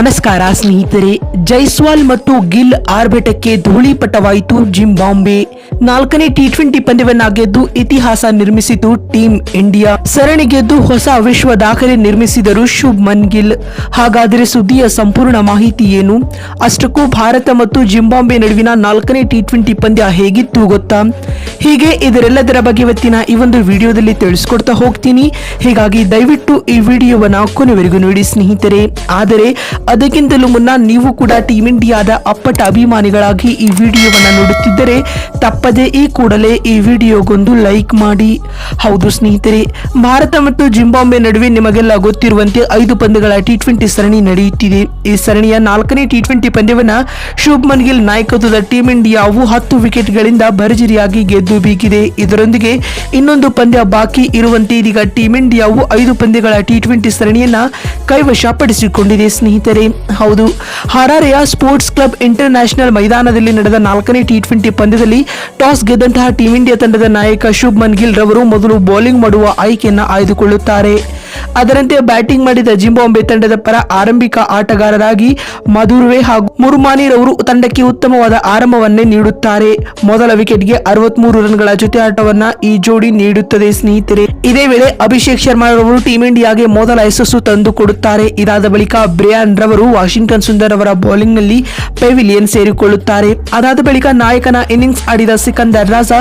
ನಮಸ್ಕಾರ ಸ್ನೇಹಿತರೆ, ಜೈಸ್ವಾಲ್ ಮತ್ತು ಗಿಲ್ ಆರ್ಭಟಕ್ಕೆ ಧೂಳಿಪಟವಾಯಿತು ಜಿಂಬಾಂಬೆ. ನಾಲ್ಕನೇ ಟಿ ಟ್ವೆಂಟಿ ಪಂದ್ಯವನ್ನ ಗೆದ್ದು ಇತಿಹಾಸ ನಿರ್ಮಿಸಿತು ಟೀಂ ಇಂಡಿಯಾ. ಸರಣಿ ಗೆದ್ದು ಹೊಸ ವಿಶ್ವ ದಾಖಲೆ ನಿರ್ಮಿಸಿದರು ಶುಭ್ಮನ್ ಗಿಲ್. ಹಾಗಾದರೆ ಸುದ್ದಿಯ ಸಂಪೂರ್ಣ ಮಾಹಿತಿ ಏನು? ಅಷ್ಟಕ್ಕೂ ಭಾರತ ಮತ್ತು ಜಿಂಬಾಂಬೆ ನಡುವಿನ ನಾಲ್ಕನೇ ಟಿ ಟ್ವೆಂಟಿ ಪಂದ್ಯ ಹೇಗಿತ್ತು ಗೊತ್ತಾ? ಹೀಗೆ ಇದರೆಲ್ಲದರ ಬಗ್ಗೆ ಇವತ್ತಿನ ಈ ಒಂದು ವಿಡಿಯೋದಲ್ಲಿ ತಿಳಿಸ್ಕೊಡ್ತಾ ಹೋಗ್ತೀನಿ. ಹೀಗಾಗಿ ದಯವಿಟ್ಟು ಈ ವಿಡಿಯೋವನ್ನ ಕೊನೆವರೆಗೂ ನೋಡಿ ಸ್ನೇಹಿತರೆ. ಆದರೆ, ಅದಕ್ಕಿಂತಲೂ ಮುನ್ನ ನೀವು ಕೂಡ ಟೀಮ್ ಇಂಡಿಯಾದ ಅಪ್ಪಟ ಅಭಿಮಾನಿಗಳಾಗಿ ಈ ವಿಡಿಯೋವನ್ನ ನೋಡುತ್ತಿದ್ದರೆ, ತಪ್ಪದೆ ಈ ಕೂಡಲೇ ಈ ವಿಡಿಯೋಗೊಂದು ಲೈಕ್ ಮಾಡಿ. ಹೌದು ಸ್ನೇಹಿತರೆ, ಭಾರತ ಮತ್ತು ಜಿಂಬಾಂಬೆ ನಡುವೆ ನಿಮಗೆಲ್ಲ ಗೊತ್ತಿರುವಂತೆ ಐದು ಪಂದ್ಯಗಳ ಟಿ ಟ್ವೆಂಟಿ ಸರಣಿ ನಡೆಯುತ್ತಿದೆ. ಈ ಸರಣಿಯ ನಾಲ್ಕನೇ ಟಿ ಟ್ವೆಂಟಿ ಪಂದ್ಯವನ್ನ ಶುಭ್ಮನ್ ಗಿಲ್ ನಾಯಕತ್ವದ ಟೀಮ್ ಇಂಡಿಯಾವು ಹತ್ತು ವಿಕೆಟ್ಗಳಿಂದ ಭರ್ಜರಿಯಾಗಿ ಗೆದ್ದು ಬೀಗಿದೆ. ಇದರೊಂದಿಗೆ ಇನ್ನೊಂದು ಪಂದ್ಯ ಬಾಕಿ ಇರುವಂತೆ ಇದೀಗ ಟೀಂ ಇಂಡಿಯಾವು ಐದು ಪಂದ್ಯಗಳ ಟಿ ಟ್ವೆಂಟಿ ಸರಣಿಯನ್ನ ಕೈವಶಪಡಿಸಿಕೊಂಡಿದೆ ಸ್ನೇಹಿತರೆ. ಹೌದು, ಹರಾರೆಯ ಸ್ಪೋರ್ಟ್ಸ್ ಕ್ಲಬ್ ಇಂಟರ್ ಮೈದಾನದಲ್ಲಿ ನಡೆದ ನಾಲ್ಕನೇ ಟಿ ಟ್ವೆಂಟಿ ಪಂದ್ಯದಲ್ಲಿ ಟಾಸ್ ಗೆದ್ದಂತಹ ಟೀಂ ಇಂಡಿಯಾ ತಂಡದ ನಾಯಕ ಶುಭ್ಮನ್ ಗಿಲ್ ರವರು ಮೊದಲು ಬೌಲಿಂಗ್ ಮಾಡುವ ಆಯ್ಕೆಯನ್ನು ಆಯ್ದುಕೊಳ್ಳುತ್ತಾರೆ. ಅದರಂತೆ ಬ್ಯಾಟಿಂಗ್ ಮಾಡಿದ ಜಿಂಬಾಂಬೆ ತಂಡದ ಪರ ಆರಂಭಿಕ ಆಟಗಾರರಾಗಿ ಮಧುರ್ವೆ ಹಾಗೂ ಮುರುಮಾನಿ ರವರು ತಂಡಕ್ಕೆ ಉತ್ತಮವಾದ ಆರಂಭವನ್ನೇ ನೀಡುತ್ತಾರೆ. ಮೊದಲ ವಿಕೆಟ್ಗೆ ಅರವತ್ಮೂರು ರನ್ಗಳ ಜೊತೆ ಆಟವನ್ನ ಈ ಜೋಡಿ ನೀಡುತ್ತದೆ ಸ್ನೇಹಿತರೆ. ಇದೇ ವೇಳೆ ಅಭಿಷೇಕ್ ಶರ್ಮಾ ರವರು ಟೀಂ ಇಂಡಿಯಾಗೆ ಮೊದಲ ಯಶಸ್ಸು ತಂದು ಕೊಡುತ್ತಾರೆ ಇದಾದ ಬಳಿಕ ಬ್ರಿಯಾನ್ ರವರು ವಾಷಿಂಗ್ಟನ್ ಸುಂದರ್ ಅವರ ಬೌಲಿಂಗ್ನಲ್ಲಿ ಪೆವಿಲಿಯನ್ ಸೇರಿಕೊಳ್ಳುತ್ತಾರೆ. ಅದಾದ ಬಳಿಕ ನಾಯಕನ ಇನ್ನಿಂಗ್ಸ್ ಆಡಿದ ಸಿಕಂದರ್ ರಾಜ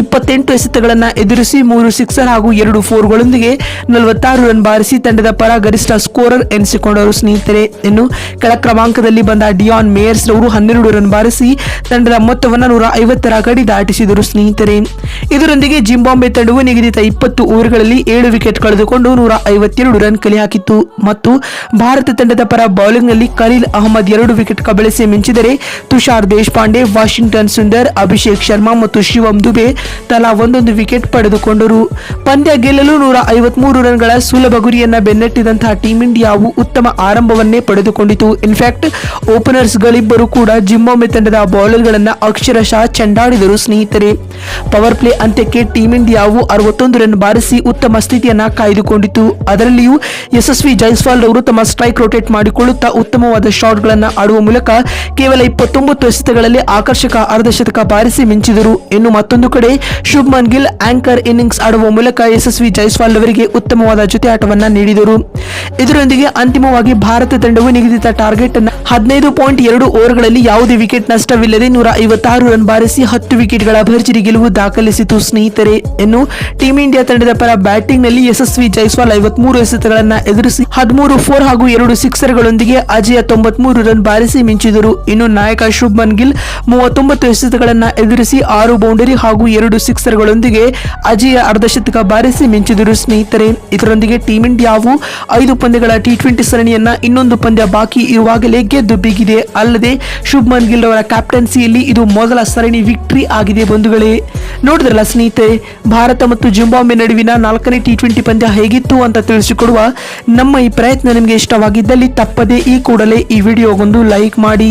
ಇಪ್ಪತ್ತೆಂಟು ಎಸೆತಗಳನ್ನ ಎದುರಿಸಿ ಮೂರು ಸಿಕ್ಸರ್ ಹಾಗೂ ಎರಡು ಫೋರ್ಗಳೊಂದಿಗೆ ನಲವತ್ತಾರು ರನ್ ಬಾರಿಸಿ ತಂಡದ ಪರ ಗರಿಷ್ಠ ಸ್ಕೋರರ್ ಎನಿಸಿಕೊಂಡವರು ಸ್ನೇಹಿತರೆ. ಇನ್ನು ಕೆಳ ಕ್ರಮಾಂಕದಲ್ಲಿ ಬಂದ ಡಿಯಾನ್ ಮೇಯರ್ಸ್ ರವರು ಹನ್ನೆರಡು ರನ್ ಬಾರಿಸಿ ತಂಡದ ಮೊತ್ತವನ್ನು ನೂರ ಐವತ್ತರ ಗಡಿ ದಾಟಿಸಿದರು ಸ್ನೇಹಿತರೆ. ಇದರೊಂದಿಗೆ ಜಿಂಬಾಂಬೆ ತಂಡವು ನಿಗದಿತ ಇಪ್ಪತ್ತು ಓವರ್ಗಳಲ್ಲಿ ಏಳು ವಿಕೆಟ್ ಕಳೆದುಕೊಂಡು ನೂರ ಐವತ್ತೆರಡು ರನ್ ಕಲೆ ಹಾಕಿತ್ತು. ಮತ್ತು ಭಾರತ ತಂಡದ ಪರ ಬೌಲಿಂಗ್ನಲ್ಲಿ ಖಲೀಲ್ ಅಹಮದ್ ಎರಡು ವಿಕೆಟ್ ಕಬಳಿಸಿ ಮಿಂಚಿದರೆ ತುಷಾರ್ ದೇಶಪಾಂಡೆ, ವಾಷಿಂಗ್ಟನ್ ಸುಂದರ್, ಅಭಿಷೇಕ್ ಶರ್ಮಾ ಮತ್ತು ಶಿವಂ ದುಬೆ ತಲಾ ಒಂದೊಂದು ವಿಕೆಟ್ ಪಡೆದುಕೊಂಡರು. ಪಂದ್ಯ ಗೆಲ್ಲಲು ನೂರ ಐವತ್ಮೂರು ರನ್ಗಳ ಸುಲಭ ಗುರಿಯನ್ನ ಬೆನ್ನಟ್ಟಿದಂತಹ ಟೀಂ ಇಂಡಿಯಾವು ಉತ್ತಮ ಆರಂಭವನ್ನೇ ಪಡೆದುಕೊಂಡಿತು. ಇನ್ಫ್ಯಾಕ್ಟ್ ಓಪನರ್ಸ್ ಗಳಿಬ್ಬರು ಕೂಡ ಜಿಂಬಾಂಬೆ ತಂಡದ ಬೌಲರ್ಗಳನ್ನ ಅಕ್ಷರಶಃ ಚೆಂಡಾಡಿದರು ಸ್ನೇಹಿತರೆ. ಪವರ್ ಪ್ಲೇ ಅಂತ್ಯಕ್ಕೆ ಟೀಂ ಇಂಡಿಯಾವು ಅರವತ್ತೊಂದು ರನ್ ಬಾರಿಸಿ ಉತ್ತಮ ಸ್ಥಿತಿಯನ್ನ ಕಾಯ್ದುಕೊಂಡಿತು. ಅದರಲ್ಲಿಯೂ ಯಶಸ್ವಿ ಜೈಸ್ವಾಲ್ ಅವರು ತಮ್ಮ ಸ್ಟ್ರೈಕ್ ರೊಟೇಟ್ ಮಾಡಿಕೊಳ್ಳುತ್ತಾ ಉತ್ತಮವಾದ ಶಾಟ್ಗಳನ್ನ ಆಡುವ ಮೂಲಕ ಕೇವಲ ಇಪ್ಪತ್ತೊಂಬತ್ತು ಎಸೆತಗಳಲ್ಲಿ ಆಕರ್ಷಕ ಅರ್ಧಶತಕ ಬಾರಿಸಿ ಮಿಂಚಿದರು. ಇನ್ನು ಮತ್ತೊಂದು ಕಡೆ, ಶುಭ್ಮನ್ ಗಿಲ್ ಆಂಕರ್ ಇನ್ನಿಂಗ್ಸ್ ಆಡುವ ಮೂಲಕ ಯಶಸ್ವಿ ಜೈಸ್ವಾಲ್ ಅವರಿಗೆ ಉತ್ತಮವಾದ ಜೊತೆ ಆಟವನ್ನು ನೀಡಿದರು. ಇದರೊಂದಿಗೆ ಅಂತಿಮವಾಗಿ ಭಾರತ ತಂಡವು ನಿಗದಿತ ಟಾರ್ಗೆಟ್ ಅನ್ನು ಹದಿನೈದು ಪಾಯಿಂಟ್ ಎರಡು ಓವರ್ಗಳಲ್ಲಿ ಯಾವುದೇ ವಿಕೆಟ್ ನಷ್ಟವಿಲ್ಲದೆ ನೂರ ಐವತ್ತಾರು ರನ್ ಬಾರಿಸಿ ಹತ್ತು ವಿಕೆಟ್ಗಳ ಭರ್ಜರಿ ಗೆಲುವು ದಾಖಲಿಸಿತು ಸ್ನೇಹಿತರೆ. ಇನ್ನು ಟೀಂ ಇಂಡಿಯಾ ತಂಡದ ಪರ ಬ್ಯಾಟಿಂಗ್ನಲ್ಲಿ ಯಶಸ್ವಿ ಜೈಸ್ವಾಲ್ ಐವತ್ಮೂರು ಎಸೆತಗಳನ್ನು ಎದುರಿಸಿ ಹದಿಮೂರು ಫೋರ್ ಹಾಗೂ ಎರಡು ಸಿಕ್ಸರ್ಗಳೊಂದಿಗೆ ಅಜಯ ತೊಂಬತ್ಮೂರು ರನ್ ಬಾರಿಸಿ ಮಿಂಚಿದರು. ಇನ್ನು ನಾಯಕ ಶುಭ್ಮನ್ ಗಿಲ್ ಮೂವತ್ತೊಂಬತ್ತು ಎಸೆತಗಳನ್ನ ಎದುರಿಸಿ ಆರು ಬೌಂಡರಿ ಹಾಗೂ ಎರಡು ಸಿಕ್ಸರ್ಗಳೊಂದಿಗೆ ಅಜಯ ಅರ್ಧಶತಕ ಬಾರಿಸಿ ಮಿಂಚಿದರು ಸ್ನೇಹಿತರೆ. ಇದರೊಂದಿಗೆ ಟೀಂ ಇಂಡಿಯಾವು ಐದು ಪಂದ್ಯಗಳ ಟಿ ಟ್ವೆಂಟಿ ಸರಣಿಯನ್ನ ಇನ್ನೊಂದು ಪಂದ್ಯ ಬಾಕಿ ಇರುವಾಗಲೇ ಗೆದ್ದು ಬಿಗಿದೆ. ಅಲ್ಲದೆ ಶುಭ್ಮನ್ ಗಿಲ್ ಅವರ ಕ್ಯಾಪ್ಟನ್ಸಿಯಲ್ಲಿ ಇದು ಮೊದಲ ಸರಣಿ ವಿಕ್ಟರಿ ಆಗಿದೆ ಬಂಧುಗಳೇ. ನೋಡಿದ್ರಲ್ಲ ಸ್ನೇಹಿತರೆ, ಭಾರತ ಮತ್ತು ಜಿಂಬಾಂಬೆ ನಡುವಿನ ನಾಲ್ಕನೇ ಟಿ ಟ್ವೆಂಟಿ ಪಂದ್ಯ ಹೇಗಿತ್ತು ಅಂತ ತಿಳಿಸಿಕೊಡುವ ನಮ್ಮ ಈ ಪ್ರಯತ್ನ ನಿಮಗೆ ಇಷ್ಟವಾಗಿದ್ದಲ್ಲಿ ತಪ್ಪದೇ ಈ ಕೂಡಲೇ ಈ ವಿಡಿಯೋಗೊಂದು ಲೈಕ್ ಮಾಡಿ.